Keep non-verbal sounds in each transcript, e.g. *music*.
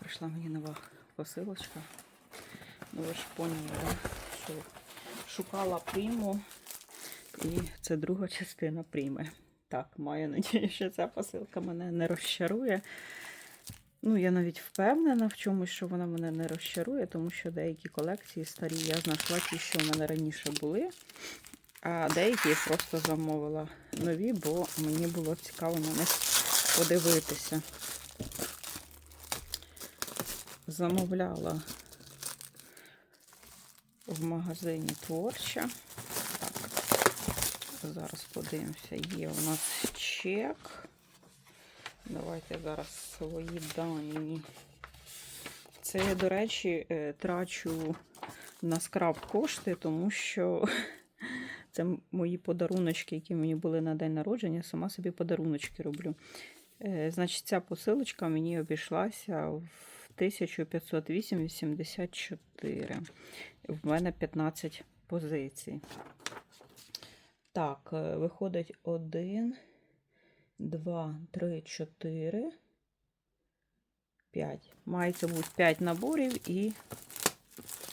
Прийшла мені нова посилочка. Ну ви ж поняли, да? що шукала приму. І це друга частина прийми. Так, маю надію, що ця посилка мене не розчарує. Ну, я навіть впевнена в чомусь, що вона мене не розчарує, тому що деякі колекції старі я знайшла ті, що в мене раніше були. А деякі просто замовила нові, бо мені було цікаво на них подивитися. Замовляла в магазині творча. Так, зараз подивимося, є у нас чек. Давайте зараз свої дані. Це до речі, е, трачу на скраб кошти, тому що це мої подаруночки, які мені були на день народження. Сама собі подаруночки роблю. Е, Значить, ця посилочка мені обійшлася в 1508,84. В мене 15 позицій. Так, е, виходить 1, 2, 3, 4, 5. Мається бути 5 наборів і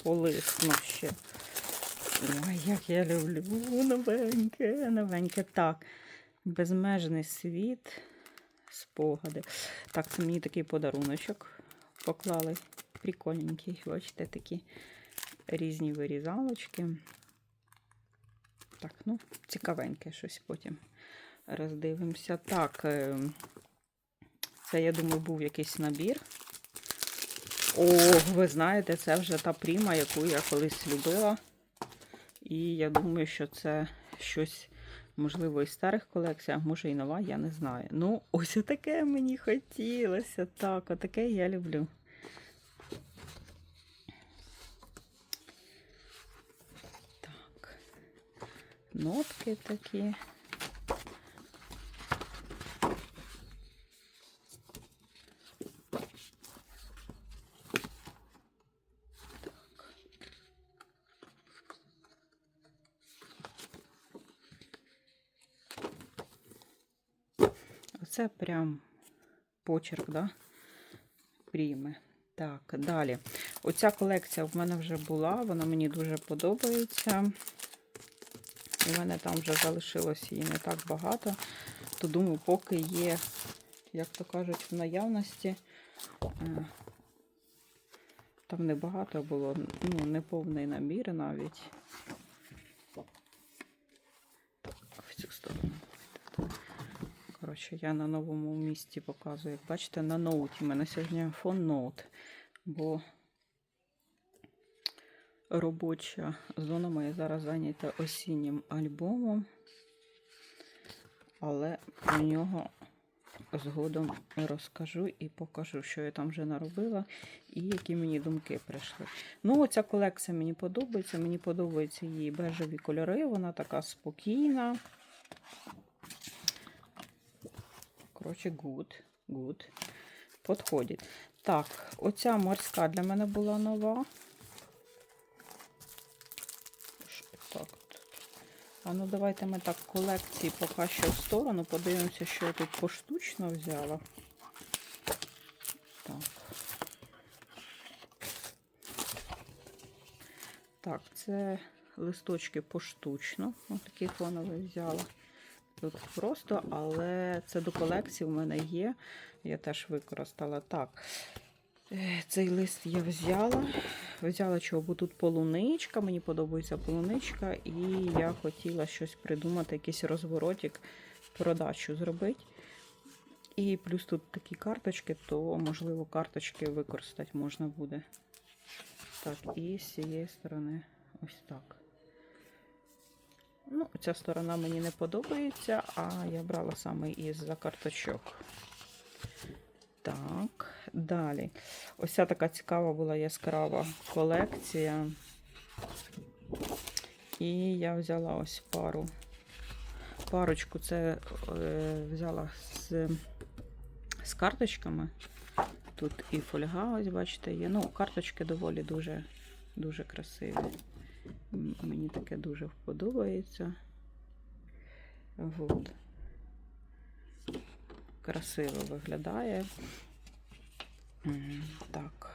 полисну ще. Ой, як я люблю новеньке, новеньке. Так, безмежний світ, спогади. Так, це мені такий подаруночок поклали. Прикольненький, бачите, такі різні вирізалочки. Так, ну, цікавеньке щось потім роздивимося. Так, е, це, я думаю, був якийсь набір. О, ви знаєте, це вже та пріма, яку я колись любила. І я думаю, що це щось, можливо, із старих колекцій, а може і нова, я не знаю. Ну, ось таке мені хотілося. Так, отаке я люблю. Так. Нотки такі. Оце прям почерк, да? Пріми. Так, далі. Оця колекція в мене вже була, вона мені дуже подобається. У мене там вже залишилось її не так багато. То думаю, поки є, як то кажуть, в наявності. е, Там небагато було, ну, не повний набір навіть. В цю сторону. Коротше, я на новому місці показую. Як бачите, на ноуті. У мене сьогодні фон ноут. Бо робоча зона моя зараз зайнята осіннім альбомом. Але про нього згодом розкажу і покажу, що я там вже наробила і які мені думки прийшли. Ну, оця колекція мені подобається. Мені подобаються її бежеві кольори. Вона така спокійна. Коротше, good, good. Подходить. Так, оця морська для мене була нова. Так? А ну давайте ми так колекції поки що в сторону. Подивимося, що я тут поштучно взяла. Так. Так, це листочки поштучно. Ось такі фонові взяла. Тут просто, але це до колекції в мене є. Я теж використала так. е, Цей лист я взяла. Взяла чого, бо тут полуничка, мені подобається полуничка, і я хотіла щось придумати, якийсь розворотик, продачу зробити. І плюс тут такі карточки, то, можливо, карточки використати можна буде. Так, і з цієї сторони ось так. Ну, ця сторона мені не подобається, а я брала саме із-за карточок. Так, далі. Ось ця така цікава була яскрава колекція. І я взяла ось пару. Парочку це е, взяла з, з карточками. Тут і фольга, ось бачите, є. Ну, карточки доволі дуже, дуже красиві. Мені таке дуже вподобається. Вот. красиво виглядає. Так.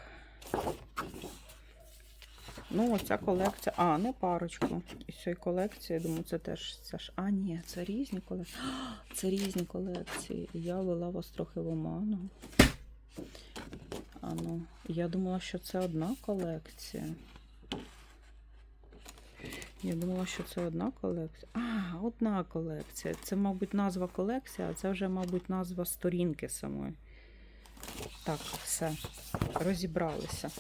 Ну, оця колекція. А, не парочку. Із цієї колекції, думаю, це теж це ж. А, ні, це різні колекції. *gasps* Це різні колекції. Я вела вас трохи в оману. А ну, я думала, що це одна колекція. Я думала, що це одна колекція. А, одна колекція. Це, мабуть, назва колекції, а це вже, мабуть, назва сторінки самої. Так, все. Розібралися.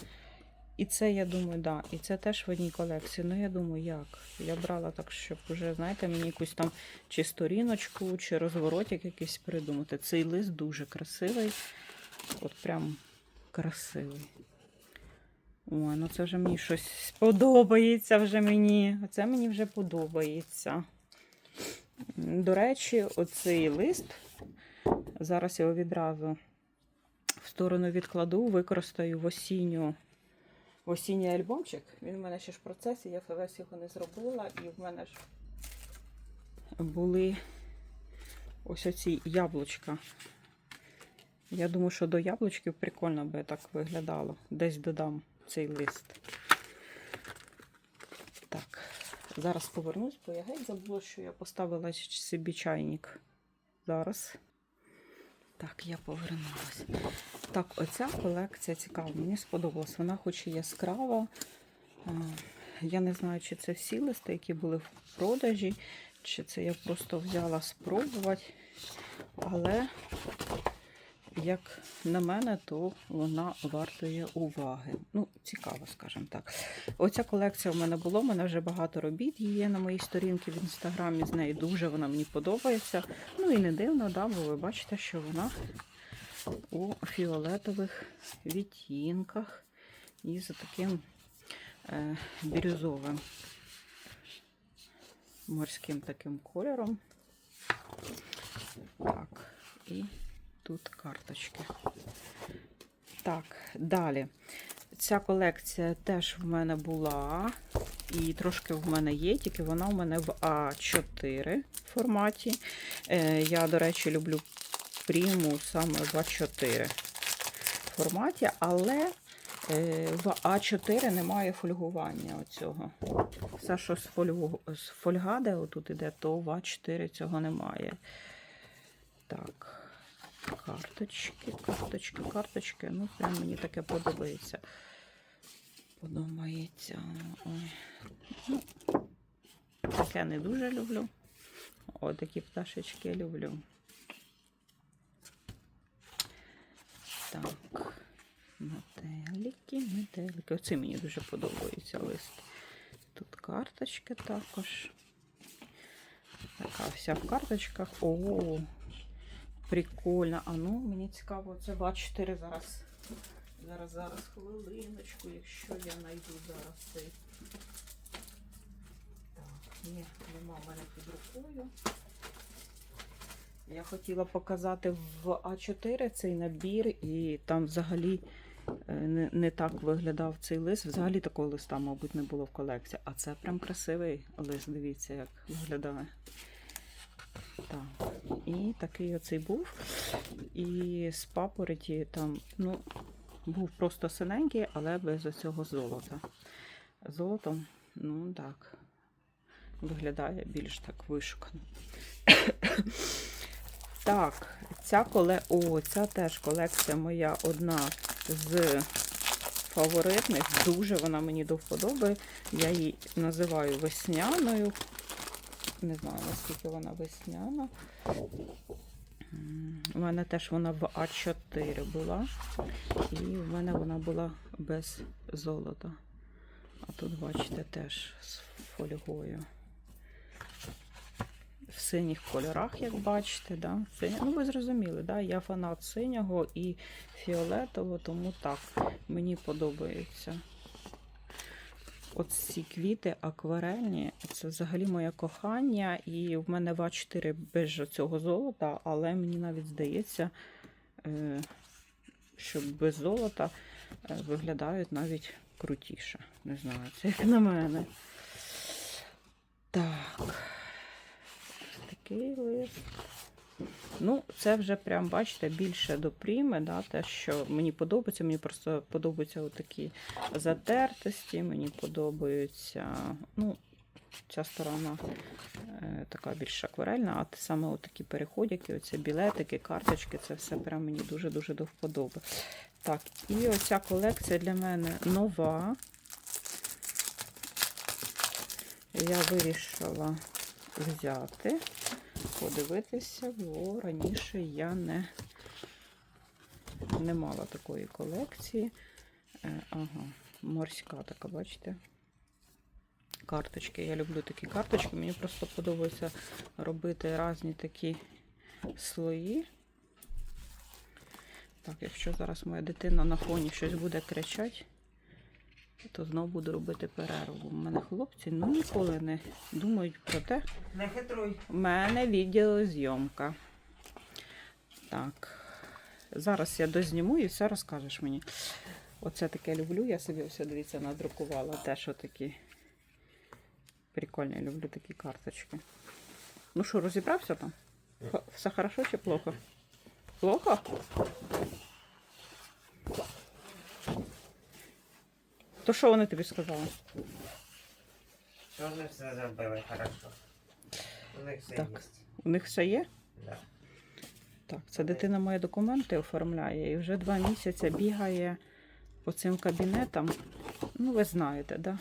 І це, я думаю, да. І це теж в одній колекції. Ну, я думаю, як? Я брала так, щоб вже, знаєте, мені якусь там чи сторіночку, чи розворотик якийсь придумати. Цей лист дуже красивий. От прям красивий. Ой, ну це вже мені щось подобається вже мені. Оце мені вже подобається. До речі, оцей лист. Зараз його відразу в сторону відкладу, використаю в осінню. В осінній альбомчик. Він в мене ще ж в процесі, я весь його не зробила, і в мене ж були ось оці яблучка. Я думаю, що до яблучків прикольно би так виглядало. Десь додам цей лист. Так, зараз повернусь, бо я геть забула, що я поставила собі чайник. Зараз. Так, я повернулася. Так, оця колекція цікава. Мені сподобалась. Вона хоч і яскрава. Я не знаю, чи це всі листи, які були в продажі, чи це я просто взяла спробувати. Але, як на мене, то вона вартує уваги. Ну, цікаво, скажімо так. Оця колекція в мене була, в мене вже багато робіт є на моїй сторінці в інстаграмі. З нею дуже вона мені подобається. Ну і не дивно, да, бо ви бачите, що вона у фіолетових відтінках і за таким е, бірюзовим морським таким кольором. Так, і тут карточки. Так, далі. Ця колекція теж в мене була, і трошки в мене є, тільки вона в мене в А4 форматі. Е, Я, до речі, люблю пріму саме в А4 форматі, але е, в А4 немає фольгування оцього. Все, що з, фольгу, з фольгаде отут іде, то в А4 цього немає. Так, карточки, карточки, карточки. Ну, прям мені таке подобається. Подобається. Ой. Ну, таке не дуже люблю. О, такі пташечки люблю. Так, метелики, метелики. Оце мені дуже подобається лист. Тут карточки також. Така вся в карточках. О, прикольно. А ну, мені цікаво, це 24 зараз. Зараз, зараз, хвилиночку, якщо я знайду зараз цей. Так, ні, нема в мене під рукою. Я хотіла показати в А4 цей набір, і там взагалі е, не, не так виглядав цей лист. Взагалі такого листа, мабуть, не було в колекції. А це прям красивий лист, дивіться, як виглядає. Так, і такий оцей був. І з папороті там, ну, був просто синенький, але без оцього золота. Золотом, ну так, виглядає більш так вишукано. *coughs* Так, ця коле... О, ця теж колекція моя одна з фаворитних. Дуже вона мені до вподоби. Я її називаю весняною. Не знаю, наскільки вона весняна. У мене теж вона в А4 була. І в мене вона була без золота. А тут, бачите, теж з фольгою. В синіх кольорах, як бачите, да? Синя. Ну, ви зрозуміли, да? я фанат синього і фіолетового, тому так, мені подобається. От ці квіти акварельні, це взагалі моє кохання. І в мене в А4 без цього золота, але мені навіть здається, е, що без золота е, виглядають навіть крутіше. Не знаю, це як на мене. Так. Такий лист. Ну, це вже прям, бачите, більше до пріми, да, те, що мені подобається. Мені просто подобаються такі затертості, мені подобаються. Ну, ця сторона е, така більш акварельна, а те саме отакі переходики, оці білетики, карточки, це все прям мені дуже-дуже до вподоби. Так, і оця колекція для мене нова. Я вирішила взяти, подивитися, бо раніше я не, не мала такої колекції. Е, ага, морська така, бачите? Карточки. Я люблю такі карточки. Мені просто подобається робити різні такі слої. Так, якщо зараз моя дитина на фоні щось буде кричати, то знову буду робити перерву. У мене хлопці ну ніколи не думають про те. Не хитруй. У мене відеозйомка. Так. Зараз я дозніму і все розкажеш мені. Оце таке люблю. Я собі ось, дивіться, надрукувала теж отакі. Прикольні, люблю такі карточки. Ну що, розібрався там? Все хорошо чи плохо? Плохо? То що вони тобі сказали? Що вони все зробили хорошо. У них все Так. є. У них все є? Да. Так, це дитина мої документи оформляє і вже два місяці бігає по цим кабінетам. Ну, ви знаєте, да?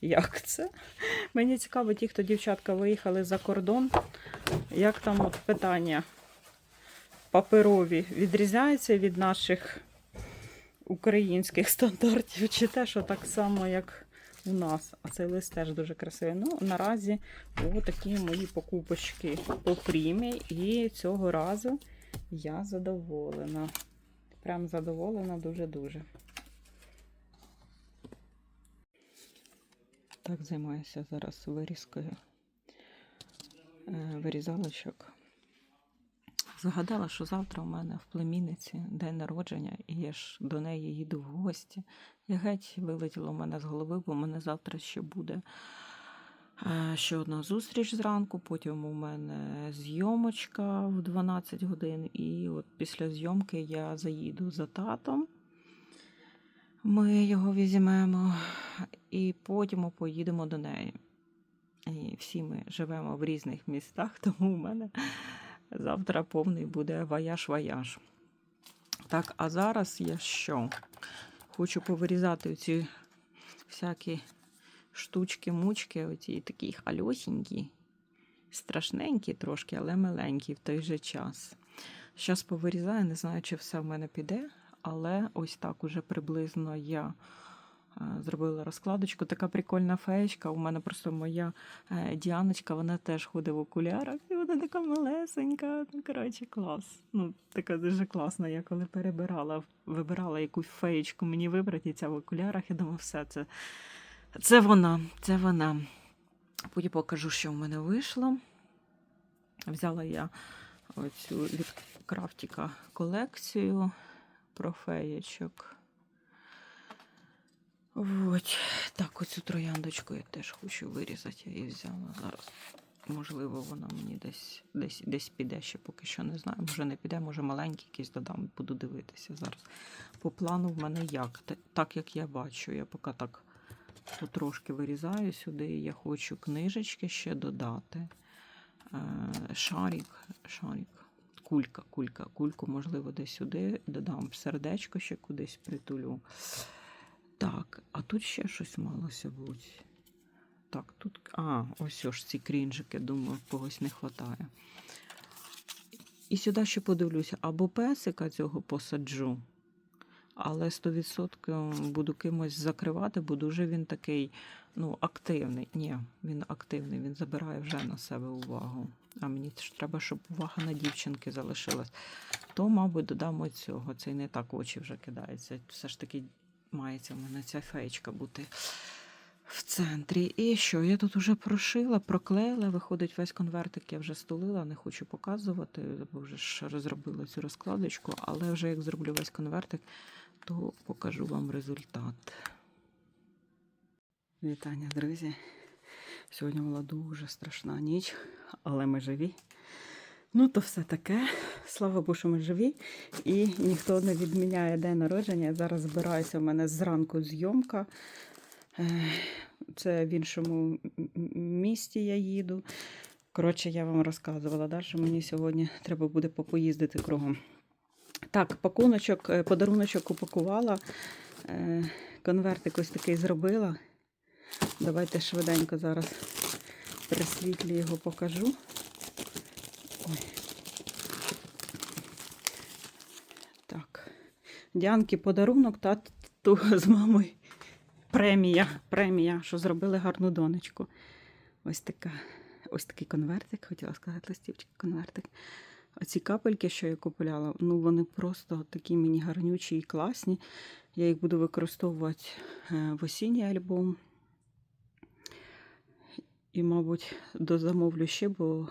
як це? Мені цікаво, ті, хто дівчатка виїхали за кордон, як там от питання паперові відрізняються від наших українських *laughs* стандартів, чи те, що так само, як у нас. А цей лист теж дуже красивий. Ну, наразі такі мої покупочки по прімі. І цього разу я задоволена. Прям задоволена дуже-дуже. Так, займаюся зараз вирізкою е, вирізалочок. Згадала, що завтра у мене в племінниці день народження, і я ж до неї їду в гості. Я геть вилетіла у мене з голови, бо в мене завтра ще буде е, ще одна зустріч зранку. Потім у мене зйомочка в 12 годин. І от після зйомки я заїду за татом. Ми його візьмемо, і потім поїдемо до неї. І всі ми живемо в різних містах, *laughs* тому у мене завтра повний буде вояж-вояж. Так, а зараз я що? Хочу повирізати ці всякі штучки-мучки, оці такі хальосінькі, страшненькі трошки, але миленькі в той же час. Зараз повирізаю, не знаю, чи все в мене піде, але ось так уже приблизно я зробила розкладочку. Така прикольна феєчка. У мене просто моя е, Діаночка, вона теж ходить в окулярах, і вона така малесенька. Ну, коротше, клас. Ну, така дуже класна. Я коли перебирала, вибирала якусь феєчку мені вибрати, і ця в окулярах, я думаю, все, це, це вона, це вона. Потім покажу, що в мене вийшло. Взяла я оцю від Крафтіка колекцію про феєчок. От. Так, оцю трояндочку я теж хочу вирізати. Я її взяла зараз. Можливо, вона мені десь, десь, десь піде, ще поки що не знаю. Може не піде, може маленький якийсь додам, буду дивитися зараз. По плану в мене як? Так як я бачу, я поки так потрошки вирізаю сюди. Я хочу книжечки ще додати. Е, Шарик, шарик. Кулька, кулька, кульку, можливо, десь сюди додам сердечко ще кудись притулю. Так, а тут ще щось малося бути. Так, тут. А, ось ж ці крінжики, думаю, когось не вистачає. І сюди ще подивлюся, або песика цього посаджу, але 100% буду кимось закривати, бо дуже він такий ну, активний. Ні, він активний, він забирає вже на себе увагу. А мені ж треба, щоб увага на дівчинки залишилась. То, мабуть, додамо цього. Це не так очі вже кидається. Все ж таки мається в мене ця феєчка бути в центрі. І що? Я тут вже прошила, проклеїла. Виходить, весь конвертик я вже стулила, не хочу показувати, бо вже ж розробила цю розкладочку. Але вже як зроблю весь конвертик, то покажу вам результат. Вітання, друзі. Сьогодні була дуже страшна ніч, але ми живі. Ну, то все таке. Слава Богу, що ми живі. І ніхто не відміняє день народження. Зараз збирається у мене зранку зйомка. Е, Це в іншому місті я їду. Коротше, я вам розказувала, да, що мені сьогодні треба буде попоїздити кругом. Так, пакуночок, е, подаруночок упакувала. Е, Конвертик ось такий зробила. Давайте швиденько зараз при світлі його покажу. Ой. Так. Діанки подарунок тату *laughs* з мамою. Премія, премія, що зробили гарну донечку. Ось така, ось такий конвертик, хотіла сказати листівчик, конвертик. Оці капельки, що я купувала, ну вони просто такі мені гарнючі і класні. Я їх буду використовувати е, в осінній альбом. І, мабуть, дозамовлю ще, бо,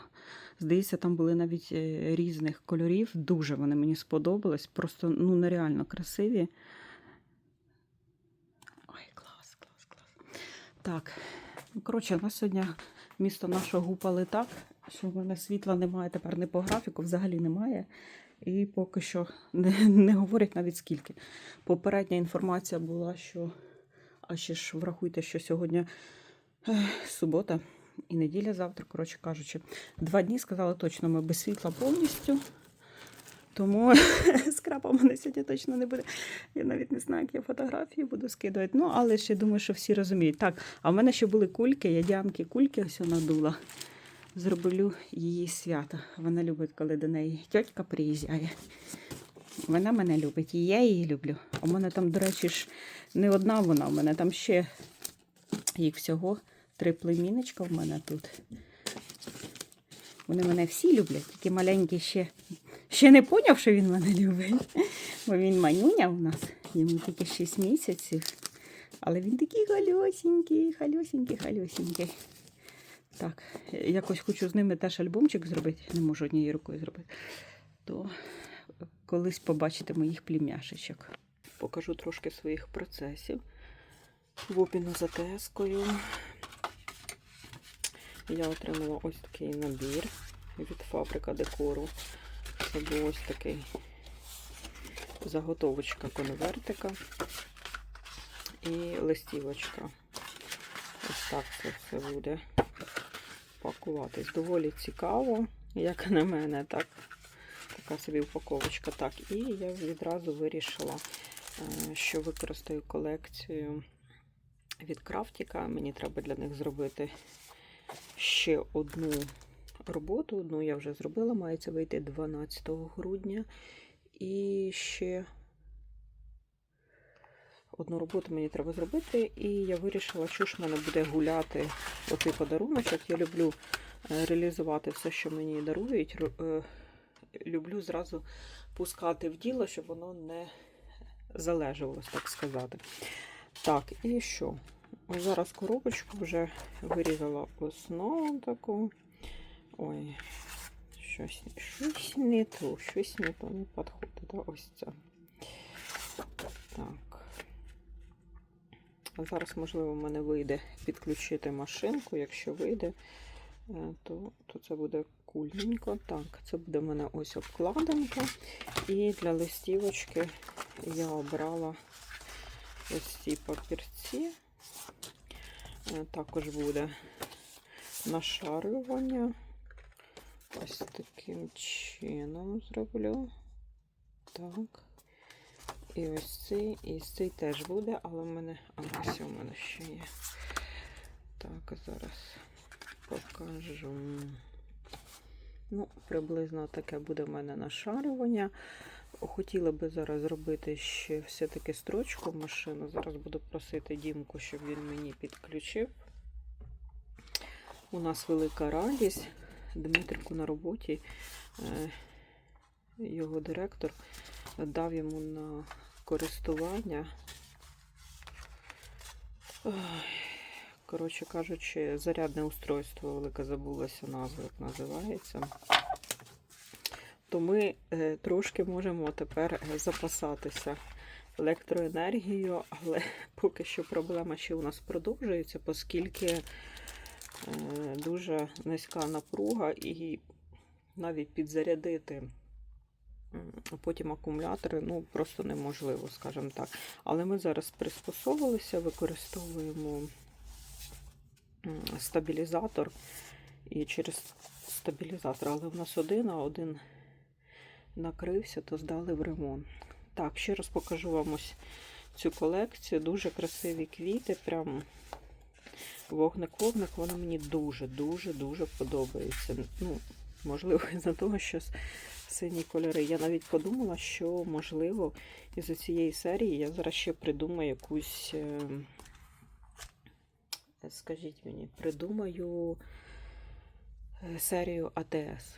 здається, там були навіть е, різних кольорів. Дуже вони мені сподобались. Просто ну, нереально красиві. Ой, клас, клас, клас. Так, коротше, у сьогодні місто нашого гупали так, що в мене світла немає тепер не по графіку, взагалі немає. І поки що не, не говорять навіть скільки. Попередня інформація була, що. А ще ж врахуйте, що сьогодні ех, субота і неділя завтра, коротше кажучи. Два дні сказали точно, ми без світла повністю. Тому *laughs* скрапа в мене сьогодні точно не буде. Я навіть не знаю, як я фотографії буду скидувати. Ну, але ще думаю, що всі розуміють. Так, а в мене ще були кульки, я діанки кульки ось надула. Зроблю її свято. Вона любить, коли до неї тьотька приїжджає. Вона мене любить, і я її люблю. У мене там, до речі, ж не одна вона, у мене там ще їх всього три племінничка в мене тут. Вони мене всі люблять, тільки маленький ще, ще не поняв, що він мене любить. Бо він манюня у нас, йому тільки 6 місяців. Але він такий хальосенький, хальосенький, хальосенький. Так, якось хочу з ними теж альбомчик зробити, не можу однією рукою зробити. То колись побачите моїх племяшечок. Покажу трошки своїх процесів. В за тескою. Я отримала ось такий набір від фабрика декору. Це був ось такий заготовочка конвертика і листівочка. Ось так це все буде пакуватись. Доволі цікаво, як на мене, так. Така собі упаковочка. Так, і я відразу вирішила, е, що використаю колекцію від Крафтіка. Мені треба для них зробити ще одну роботу. Одну я вже зробила, мається вийти 12 грудня. І ще одну роботу мені треба зробити. І я вирішила, що ж в мене буде гуляти оцей подарунок. Я люблю е, реалізувати все, що мені дарують. Е, Люблю зразу пускати в діло, щоб воно не залежалось, так сказати. Так, і що? Зараз коробочку вже вирізала основу таку. Ой, щось, щось не то, щось не то не підходить. Да? Ось це. Так. Зараз, можливо, в мене вийде підключити машинку. Якщо вийде, е, то, то це буде кульненько. Так, це буде в мене ось обкладинка. І для листівочки я обрала ось ці папірці. Е, Також буде нашарювання. Ось таким чином зроблю. Так. І ось цей, і цей теж буде, але в мене. А ось у мене ще є. Так, зараз покажу. Ну, приблизно таке буде в мене нашарювання. Хотіла би зараз зробити ще все-таки строчку в машину. Зараз буду просити Дімку, щоб він мені підключив. У нас велика радість. Дмитрику на роботі. е, Його директор дав йому на користування. Коротше кажучи, зарядне устройство, велика забулася назва, як називається. То ми е, трошки можемо тепер е, запасатися електроенергією, але *laughs* поки що проблема ще у нас продовжується, оскільки е, дуже низька напруга і навіть підзарядити потім акумулятори, ну просто неможливо, скажімо так. Але ми зараз приспособилися, використовуємо стабілізатор. І через стабілізатор, але в нас один, а один накрився, то здали в ремонт. Так, ще раз покажу вам ось цю колекцію. Дуже красиві квіти. Прям вогник-вогник, воно мені дуже-дуже-дуже подобається. Ну, можливо, із-за того, що сині кольори. Я навіть подумала, що, можливо, із цієї серії я зараз ще придумаю якусь. е, Скажіть мені, придумаю е, серію АТС.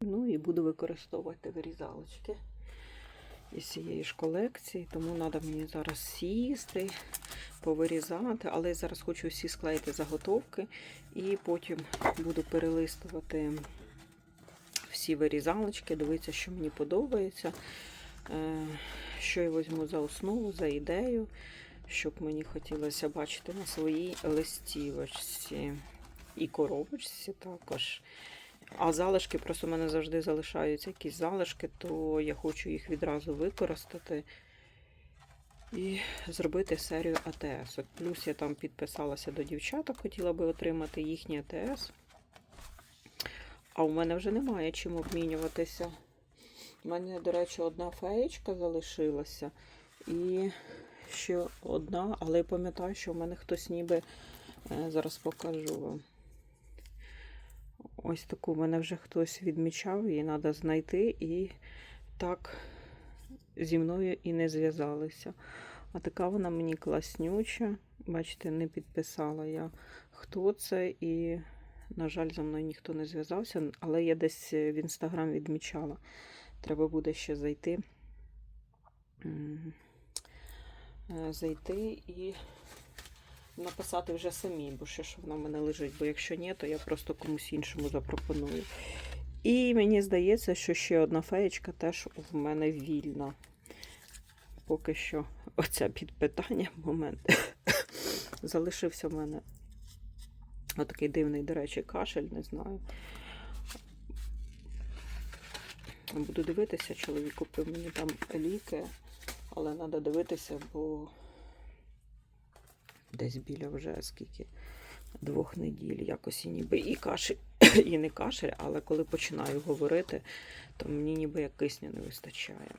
Ну і буду використовувати вирізалочки із цієї ж колекції, тому треба мені зараз сісти, повирізати, але я зараз хочу всі склеїти заготовки. І потім буду перелистувати всі вирізалочки, дивитися, що мені подобається, е, що я візьму за основу, за ідею, щоб мені хотілося бачити на своїй листівочці. І коробочці також. А залишки просто в мене завжди залишаються якісь залишки, то я хочу їх відразу використати і зробити серію АТС. От Плюс я там підписалася до дівчаток, хотіла би отримати їхні АТС. А у мене вже немає чим обмінюватися. У мене, до речі, одна феєчка залишилася. І ще одна, але я пам'ятаю, що у мене хтось ніби е, зараз покажу вам. Ось таку мене вже хтось відмічав, її треба знайти і так зі мною і не зв'язалися. А така вона мені класнюча. Бачите, не підписала я, хто це, і, на жаль, за мною ніхто не зв'язався, але я десь в інстаграм відмічала. Треба буде ще зайти. Е, Зайти і написати вже самі, бо ще ж вона в мене лежить, бо якщо ні, то я просто комусь іншому запропоную. І мені здається, що ще одна феєчка теж в мене вільна. Поки що оця під питання момент. *coughs* Залишився в мене отакий дивний, до речі, кашель, не знаю. Буду дивитися, чоловік купив мені там ліки, але треба дивитися, бо десь біля вже скільки двох неділь, якось і ніби і кашель, *coughs* і не кашель, але коли починаю говорити, то мені ніби як кисню не вистачає.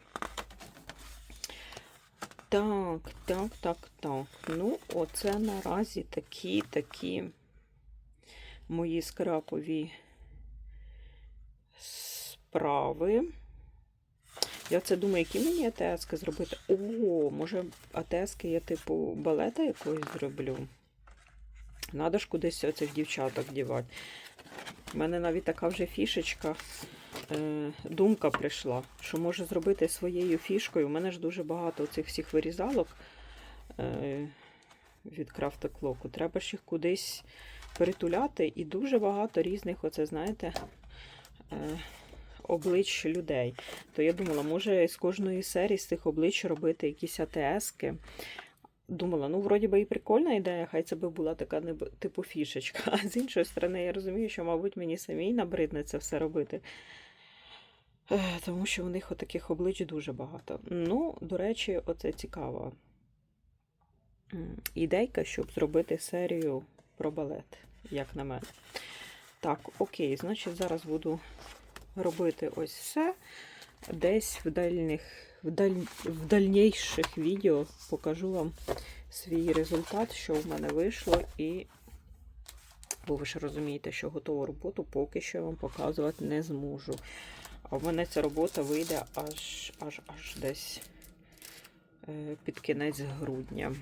Так, так, так, так. Ну, оце наразі такі такі мої скрапові справи. Я це думаю, які мені АТСки зробити. О, може АТСки я типу балета якогось зроблю. Надо ж кудись оцих дівчаток дівати. У мене навіть така вже фішечка, е, думка прийшла, що може зробити своєю фішкою. У мене ж дуже багато цих всіх вирізалок е, від крафта клоку. Треба ж їх кудись перетуляти. І дуже багато різних, оце, знаєте, е, облич людей. То я думала, може з кожної серії з цих облич робити якісь АТСки. Думала, ну, вроді би і прикольна ідея, хай це би була така типу фішечка. *laughs* А з іншої сторони, я розумію, що, мабуть, мені самій набридне це все робити. Е, Тому що у них отаких облич дуже багато. Ну, до речі, оце цікава ідейка, щоб зробити серію про балет, як на мене. Так, окей, значить, зараз буду робити ось все. Десь в дальних, в, даль, в дальніших відео покажу вам свій результат, що в мене вийшло, і бо ви ж розумієте, що готову роботу поки що я вам показувати не зможу. А в мене ця робота вийде аж аж аж десь е, під кінець грудня.